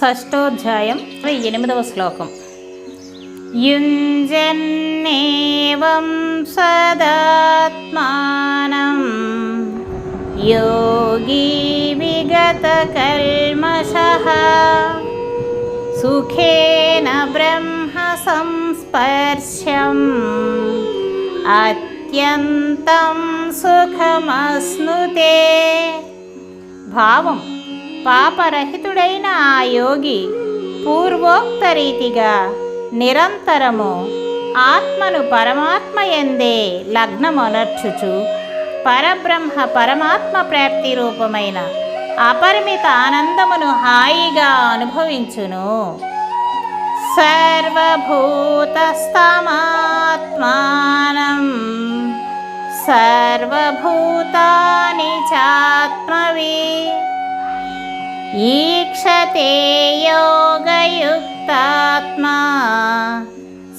షష్టోధ్యాయం ఎనిమిదవ శ్లోకం. యుంజన్నేవం సదాత్మానం యోగి విగతకల్మషः సుఖేన బ్రహ్మ సంస్పర్శం అత్యంతం సుఖమస్నుతే. భావం పాపరహితుడైన ఆ యోగి పూర్వోక్త రీతిగా నిరంతరము ఆత్మను పరమాత్మ ఎందే లగ్నమొనర్చుచు పరబ్రహ్మ పరమాత్మ ప్రాప్తి రూపమైన అపరిమిత ఆనందమును హాయిగా అనుభవించును. సర్వభూతస్తమాత్మానం సర్వభూతాని చాత్మవీ ఈక్షతే యోగయుక్తాత్మా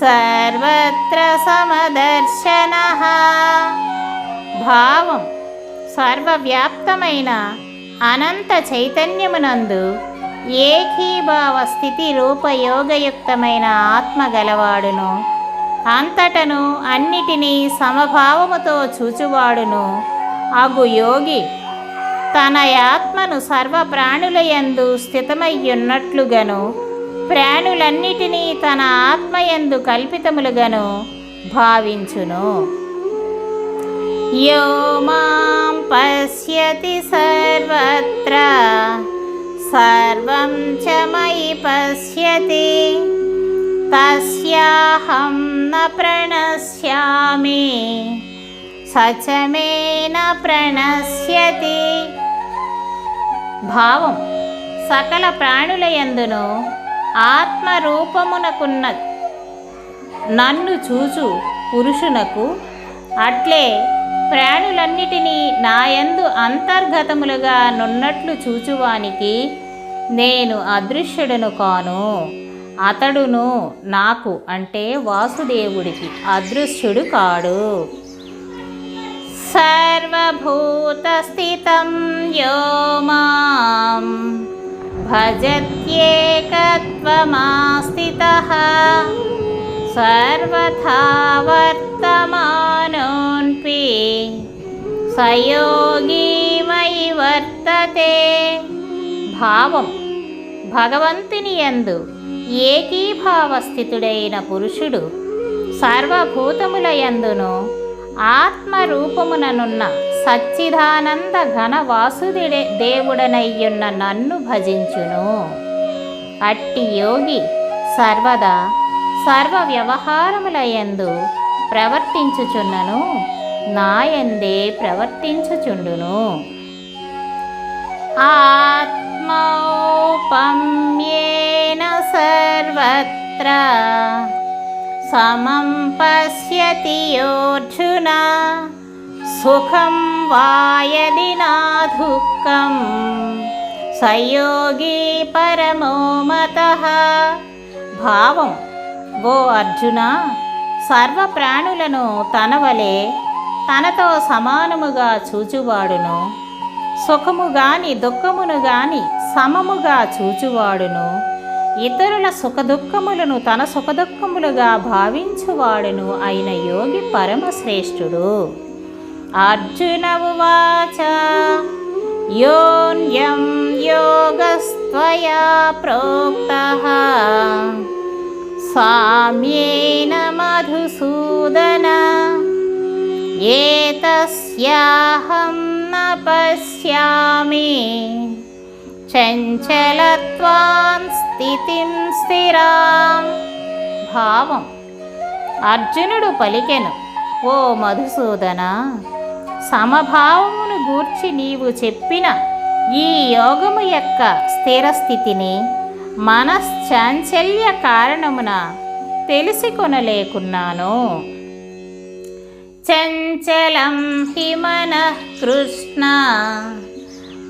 సర్వత్ర సమదర్శన భావం సర్వవ్యాప్తమైన అనంత చైతన్యమునందు ఏకీభావ స్థితి రూపయోగయుక్తమైన ఆత్మ గలవాడును। అంతటను అన్నిటినీ సమభావముతో చూచువాడును। అగు యోగి తన ఆత్మను సర్వ ప్రాణులయందు స్థితమయ్యున్నట్లుగాను. ప్రాణులన్నిటినీ తన ఆత్మయందు కల్పితములుగాను భావించును. యో మాం పశ్యతి సర్వత్ర సర్వం చ మయి పశ్యతి. తస్యాహం న ప్రణశ్యామి సచమేన ప్రణశ్యతి. భావం సకల ప్రాణులయందును ఆత్మరూపమునకున్న నన్ను చూచు పురుషునకు. అట్లే ప్రాణులన్నిటినీ నాయందు అంతర్గతములుగా నున్నట్లు చూచువానికి నేను అదృశ్యుడను కాను. అతడును నాకు అంటే వాసుదేవుడికి అదృశ్యుడు కాడు. సర్వభూతస్థితం యో మాం భజత్యేకత్వమాస్థితः సర్వథా వర్తమానోన్పి సయోగి మయి వర్తతే భావం భగవంతుని యందు ఏకీభావస్థితుడైన పురుషుడు సర్వభూతముల యందును ఆత్మరూపముననున్న సచ్చిదానంద ఘన వాసుదిడే దేవుడనయ్యున్న నన్ను భజించును. అట్టి యోగి సర్వదా సర్వ వ్యవహారములయందు ప్రవర్తించుచున్నను. నాయందే ప్రవర్తించుచుండును. ఆత్మౌపమ్యేన సర్వత్ర సమం పశ్యతి సుఖం వాయది నా దుఃఖం సయోగి పరమో మత భావం ఓ అర్జున సర్వ ప్రాణులను తన వలె తనతో సమానముగా చూచువాడును. సుఖము గాని దుఃఖమును గాని సమముగా చూచువాడును. ఇతరుల సుఖదుఖములను తన సుఖదుఖములుగా భావించువాడును అయిన యోగి పరమశ్రేష్ఠుడు. అర్జున ఉవాచ యోన్యం యోగస్త్వయా ప్రోక్త. సామ్యేన మధుసూదన ఏతస్యాహం న పశ్యామి చంచలత్వాన్ స్థితిం స్థిరాం. భావం. అర్జునుడు పలికెను ఓ మధుసూదన సమభావమును గూర్చి నీవు చెప్పిన ఈ యోగము యొక్క స్థిర స్థితిని మనశ్చాంచల్య కారణమున తెలుసుకొనలేకున్నాను. చంచలం హిమన కృష్ణ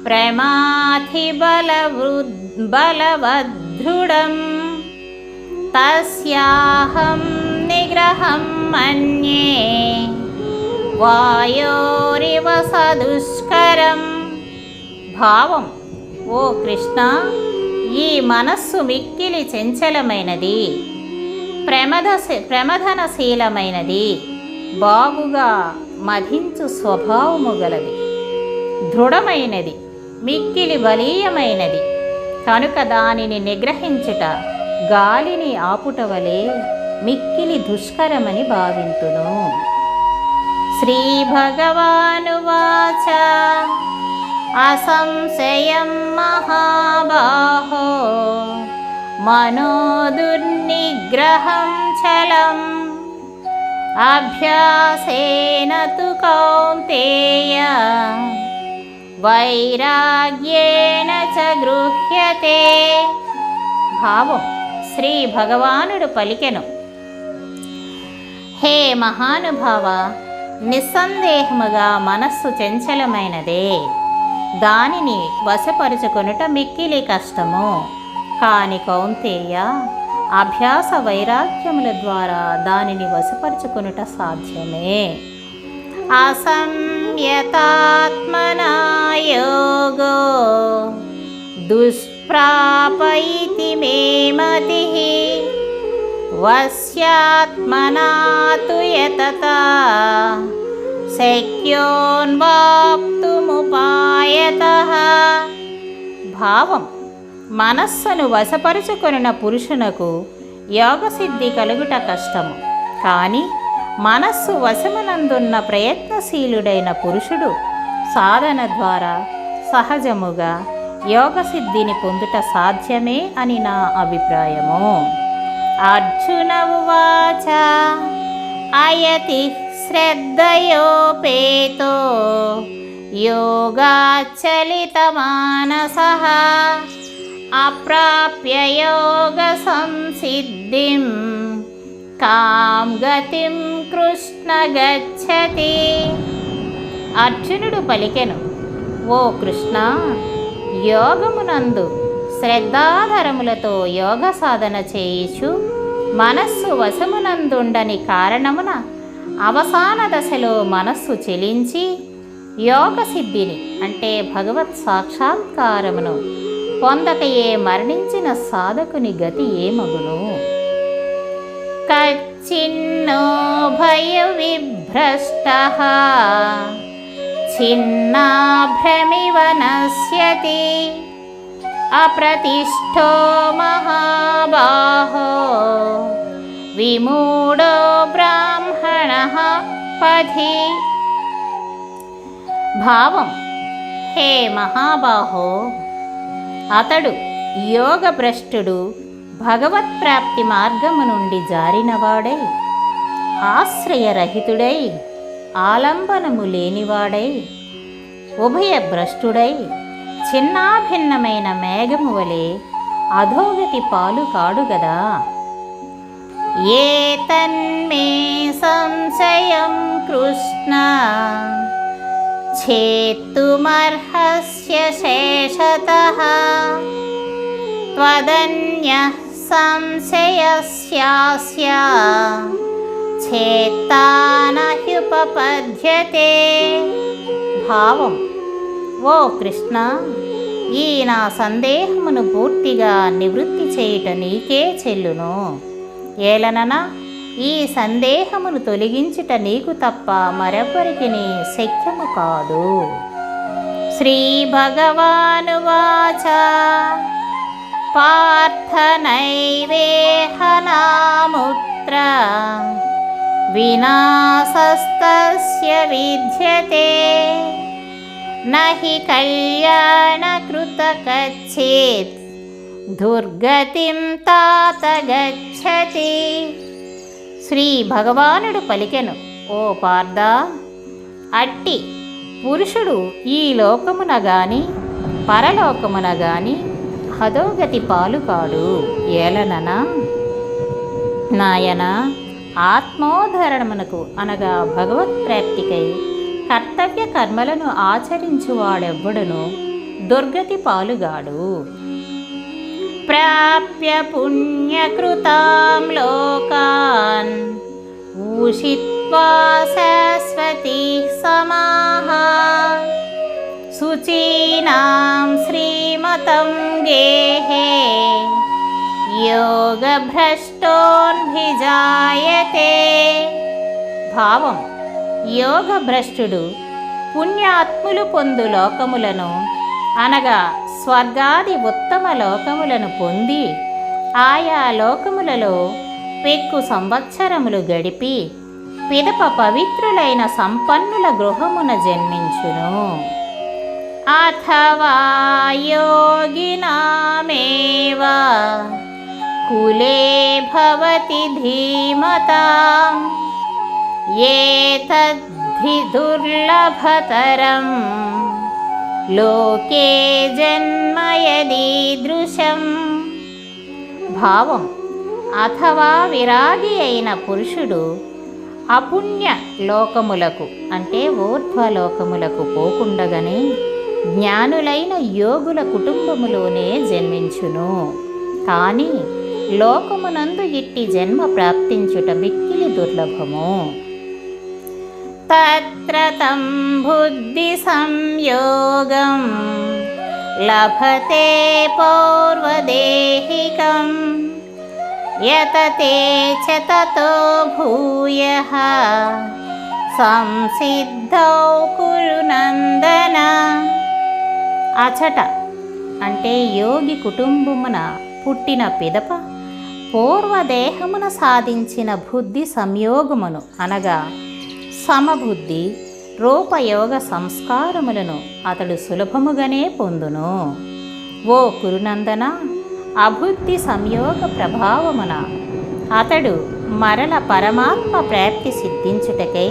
ప్రమాథి బలవృద్ బలవదృఢం తస్యాహం నిగ్రహం మన్యే వాయోరివ సదుష్కరం భావం ఓ కృష్ణ ఈ మనస్సు మిక్కిలి చెంచలమైనది. ప్రమద ప్రమదనశీలమైనది. బాగుగా మధించు స్వభావము గలది. దృఢమైనది. మిక్కిలి బలీయమైనది. కనుక దానిని నిగ్రహించుట గాలిని ఆపుట వలె మిక్కిలి దుష్కరమని భావింతును. శ్రీ భగవానువాచ అసంశయం మహాబాహో. మనోదుర్నిగ్రహం చలం. అభ్యాసేన తు కౌంతేయ. వైరాగ్యేణ చ గృహ్యతే. భావం శ్రీ భగవానుడు పలికెను. హే మహానుభావ నిస్సందేహముగా మనస్సు చంచలమైనదే. దానిని వశపరుచుకొనుట మిక్కిలి కష్టము. కాని కౌంతేయ అభ్యాస వైరాగ్యముల ద్వారా దానిని వశపరుచుకొనుట సాధ్యమే. అసంయతాత్మనా యోగో దుష్ప్రాపైతి మే మతి వశ్యాత్మనా యతత శక్యోన్వాప్తుముపాయత భావం మనస్సును వశపరుచుకొనిన పురుషునకు యోగసిద్ధి కలుగుట కష్టము కానీ మనస్సు వశమునందున్న ప్రయత్నశీలుడైన పురుషుడు సాధన ద్వారా సహజముగా యోగసిద్ధిని పొందుట సాధ్యమే అని నా అభిప్రాయము. అర్జున ఉవాచ అయతి శ్రద్ధయోపేతో యోగాచలితమానస అప్రాప్య యోగ సంసిద్ధిం కాం గతిం కృష్ణ గచ్చతి. అర్జునుడు పలికెను ఓ కృష్ణ యోగమునందు శ్రద్ధాధరములతో యోగ సాధన చేయిచు మనస్సు వశమునందుండని కారణమున అవసాన దశలో మనస్సు చెలించి యోగ సిద్ధిని అంటే భగవత్ సాక్షాత్కారమును పొందకయే మరణించిన సాధకుని గతి ఏమగును? కచ్చిన్నో భయ విభ్రష్ట ఛిన్నాభ్రమివ నశ్యతి. అప్రతిష్ఠో మహాబాహో. విమూఢో బ్రాహ్మణ పథి భావం హే మహాబాహో అతడు యోగభ్రష్టుడు భగవత్ప్రాప్తి మార్గము నుండి జారినవాడై ఆశ్రయరహితుడై ఆలంబనము లేనివాడై ఉభయభ్రష్టుడై చిన్నాభిన్నమైన మేఘము వలె అధోగతి పాలు కాడు గదా ఏ తన్మే సంశయం కృష్ణ छेत्तुमर्हस्य शेषतः त्वदन्यः संशयस्यास्य చేత్తానహ్యుపపద్యతే భావం ఓ కృష్ణ ఈ నా సందేహమును పూర్తిగా నివృత్తి చేయుట నీకే చెల్లును ఏలనన ఈ సందేహమును తొలగించుట నీకు తప్ప మరెవ్వరికి శక్యము కాదు శ్రీ భగవానువాచ పార్థనైవేహనాముత్ర వినాశస్తస్య విద్యతే నహి కళ్యాణకృతకచ్చేత్ దుర్గతిం తాత గచ్చతి శ్రీ భగవానుడు పలికెను ఓ పార్థ అట్టి పురుషుడు ఈ లోకమున గాని పరలోకమున గాని హదోగతి పాలుకాడు ఏలననా? నాయన ఆత్మోధరణమునకు అనగా భగవత్ ప్రాప్తికై కర్తవ్య కర్మలను ఆచరించువాడెవ్వడును? దుర్గతి పాలుగాడు. ప్రాప్య పుణ్యకృతాం లోకాన్. ఊషిత్వా శాశ్వతి సమాహ. శుచీనాం శ్రీమతం గేహే యోగభ్రష్టోన్భిజాయతే భావం యోగభ్రష్టుడు పుణ్యాత్ములు పొందు లోకములను అనగా స్వర్గాది ఉత్తమ లోకములను పొంది ఆయా లోకములలో పెక్కు సంవత్సరములు గడిపి పిదప పవిత్రులైన సంపన్నుల గృహమున జన్మించును. అథవా యోగినామేవ కులే భవతి ధీమత ఏతద్ధి దుర్లభతరం లోకే జన్మయదీదృశం భావం అథవా విరాగి అయిన పురుషుడు అపుణ్య లోకములకు అంటే ఊర్ధ్వలోకములకు పోకుండగానే జ్ఞానులైన యోగుల కుటుంబములోనే జన్మించును. కానీ లోకమునందు ఇట్టి జన్మ ప్రాప్తించుట మిక్కిలి దుర్లభము. తత్ర తం బుద్ధి సంయోగం లభతే పౌర్వదేహికం యతతే చ తతో భూయ సంసిద్ధౌ కురు నందన. అచట అంటే యోగి కుటుంబమున పుట్టిన పిదప పూర్వదేహమున సాధించిన బుద్ధి సంయోగమును అనగా సమబుద్ధి రూపయోగ సంస్కారములను అతడు సులభముగానే పొందును. ఓ కురునందన అబుద్ధి సంయోగ ప్రభావమున అతడు మరల పరమాత్మ ప్రాప్తి సిద్ధించుటకై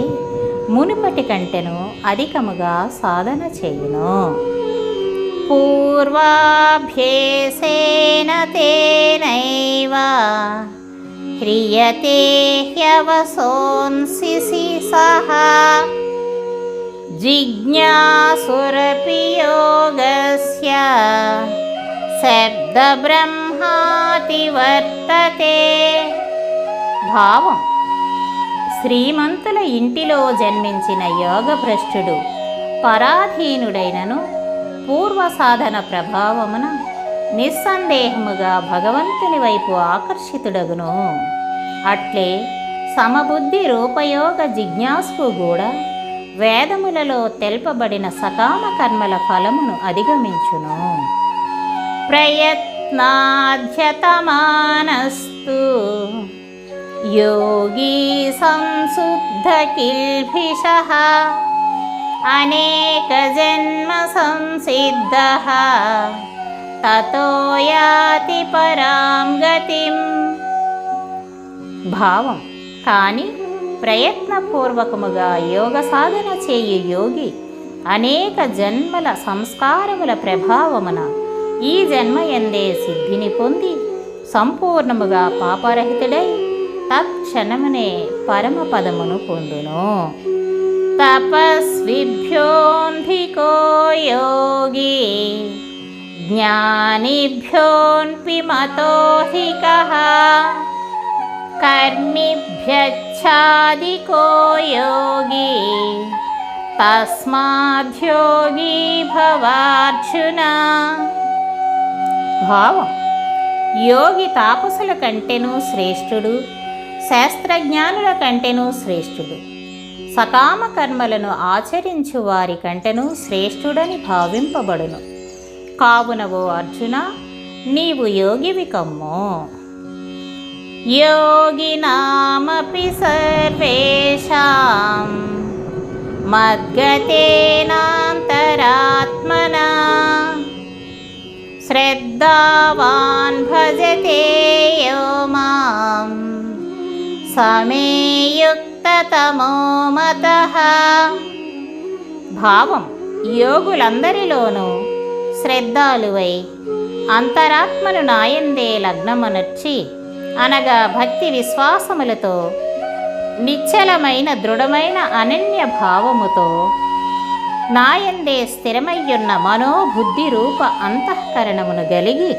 మునుపటి కంటెను అధికముగా సాధన చేయును. పూర్వాభ్యేసేన తేనైవ హ్రియతే హ్యవసోన్సి సహా జిజ్ఞాసురపి యోగస్య శబ్దబ్రహ్మాతివర్తతే భావం శ్రీమంతుల ఇంటిలో జన్మించిన యోగభ్రష్టుడు పరాధీనుడైనను పూర్వ సాధన ప్రభావమున నిస్సందేహముగా భగవంతుని వైపు ఆకర్షితుడగును. అట్లే సమబుద్ధి రూపయోగ జిజ్ఞాసుకు కూడా వేదములలో తెలుపబడిన సకామ కర్మల ఫలమును అధిగమించును. ప్రయత్నాధ్యతమానస్తు యోగీ సంశుద్ధ అనేక జన్మ సంసిద్ధ తతోయాతి పరాం గతిం భావం కానీ ప్రయత్నపూర్వకముగా యోగ సాధన చేయు యోగి అనేక జన్మల సంస్కారముల ప్రభావమున ఈ జన్మ ఎందే సిద్ధిని పొంది సంపూర్ణముగా పాపరహితుడై తక్షణమునే పరమపదమును పొందును. తపస్విభ్యోన్ధికో యోగి జ్ఞానిభ్యోన్పి మతోహికః కర్మిభ్యచ్ఛాదికో యోగి భవార్జున భావం యోగి తాపసుల కంటెను శ్రేష్ఠుడు శాస్త్రజ్ఞానుల కంటేనూ శ్రేష్ఠుడు సకామ కర్మలను ఆచరించు వారి కంటెను శ్రేష్ఠుడని భావింపబడును. కావున ఓ అర్జున నీవు యోగివి కమ్ము. యోగినామపి సర్వేషాం మద్గతేనాంతరాత్మనా. శ్రద్ధావాన్ భజతే యో మాం సమేయుక్తతమో మత భావం యోగులందరిలోనూ శ్రద్ధాలువై అంతరాత్మను నాయందే లగ్నమనర్చి అనగా భక్తి విశ్వాసములతో నిశ్చలమైన దృఢమైన అనన్య భావముతో నాయందే స్థిరమయ్యున్న మనోబుద్ధి రూప అంతఃకరణమును గలిగి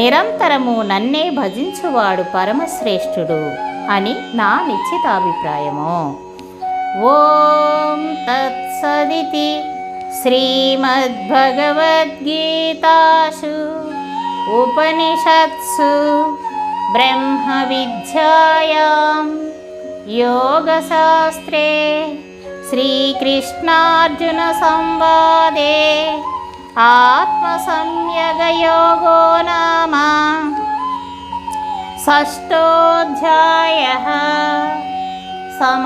నిరంతరము నన్నే భజించువాడు పరమశ్రేష్ఠుడు. అని నా నిశ్చితాభిప్రాయము ఓం తత్సదితి శ్రీమద్భగవద్గీతాసు ఉపనిషత్సు ब्रह्मविद्यायां योगशास्त्रे श्रीकृष्णार्जुनसंवादे आत्मसंयगयोगो नाम षष्ठोऽध्यायः सम